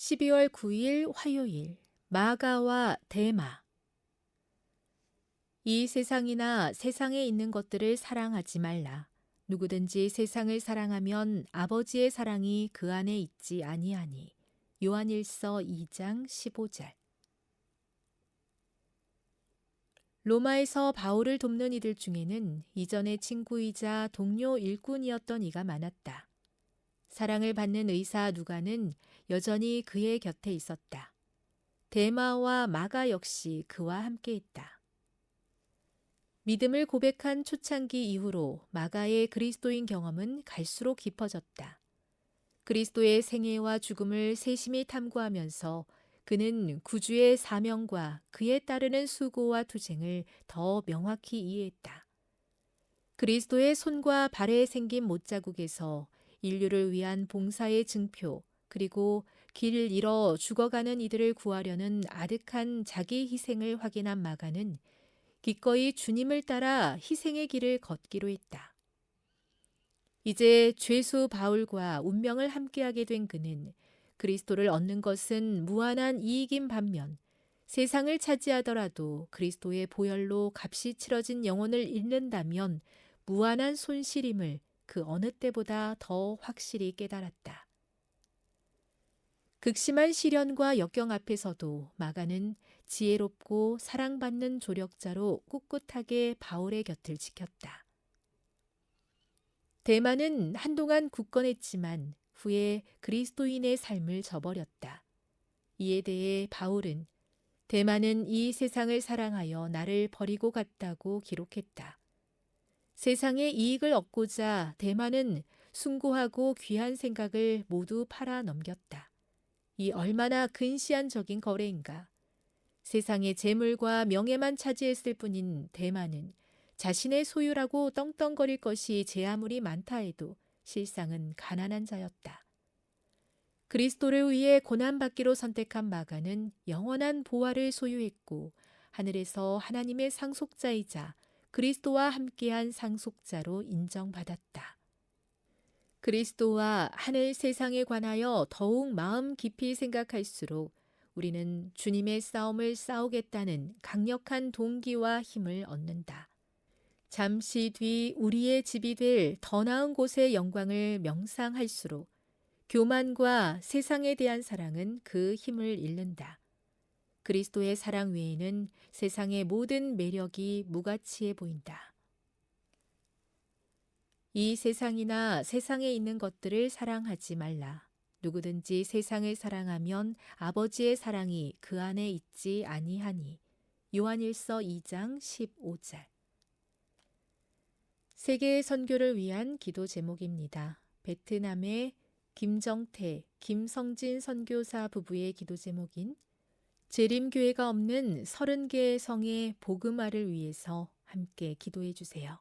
12월 9일 화요일 마가와 대마 이 세상이나 세상에 있는 것들을 사랑하지 말라. 누구든지 세상을 사랑하면 아버지의 사랑이 그 안에 있지 아니하니. 요한일서 2장 15절 로마에서 바울을 돕는 이들 중에는 이전의 친구이자 동료 일꾼이었던 이가 많았다. 사랑을 받는 의사 누가는 여전히 그의 곁에 있었다. 대마와 마가 역시 그와 함께 있다. 믿음을 고백한 초창기 이후로 마가의 그리스도인 경험은 갈수록 깊어졌다. 그리스도의 생애와 죽음을 세심히 탐구하면서 그는 구주의 사명과 그에 따르는 수고와 투쟁을 더 명확히 이해했다. 그리스도의 손과 발에 생긴 못자국에서 인류를 위한 봉사의 증표, 그리고 길을 잃어 죽어가는 이들을 구하려는 아득한 자기 희생을 확인한 마가는 기꺼이 주님을 따라 희생의 길을 걷기로 했다. 이제 죄수 바울과 운명을 함께하게 된 그는 그리스도를 얻는 것은 무한한 이익인 반면 세상을 차지하더라도 그리스도의 보혈로 값이 치러진 영혼을 잃는다면 무한한 손실임을 그 어느 때보다 더 확실히 깨달았다. 극심한 시련과 역경 앞에서도 마가는 지혜롭고 사랑받는 조력자로 꿋꿋하게 바울의 곁을 지켰다. 대만은 한동안 굳건했지만 후에 그리스도인의 삶을 저버렸다. 이에 대해 바울은 대만은 이 세상을 사랑하여 나를 버리고 갔다고 기록했다. 세상의 이익을 얻고자 대만은 숭고하고 귀한 생각을 모두 팔아 넘겼다. 이 얼마나 근시안적인 거래인가. 세상의 재물과 명예만 차지했을 뿐인 대만은 자신의 소유라고 떵떵거릴 것이 제 아무리 많다 해도 실상은 가난한 자였다. 그리스도를 위해 고난받기로 선택한 마가는 영원한 보화를 소유했고 하늘에서 하나님의 상속자이자 그리스도와 함께한 상속자로 인정받았다. 그리스도와 하늘 세상에 관하여 더욱 마음 깊이 생각할수록 우리는 주님의 싸움을 싸우겠다는 강력한 동기와 힘을 얻는다. 잠시 뒤 우리의 집이 될 더 나은 곳의 영광을 명상할수록 교만과 세상에 대한 사랑은 그 힘을 잃는다. 그리스도의 사랑 외에는 세상의 모든 매력이 무가치해 보인다. 이 세상이나 세상에 있는 것들을 사랑하지 말라. 누구든지 세상을 사랑하면 아버지의 사랑이 그 안에 있지 아니하니. 요한일서 2장 15절. 세계 선교를 위한 기도 제목입니다. 베트남의 김정태, 김성진 선교사 부부의 기도 제목인 재림교회가 없는 30개의 성의 복음화를 위해서 함께 기도해 주세요.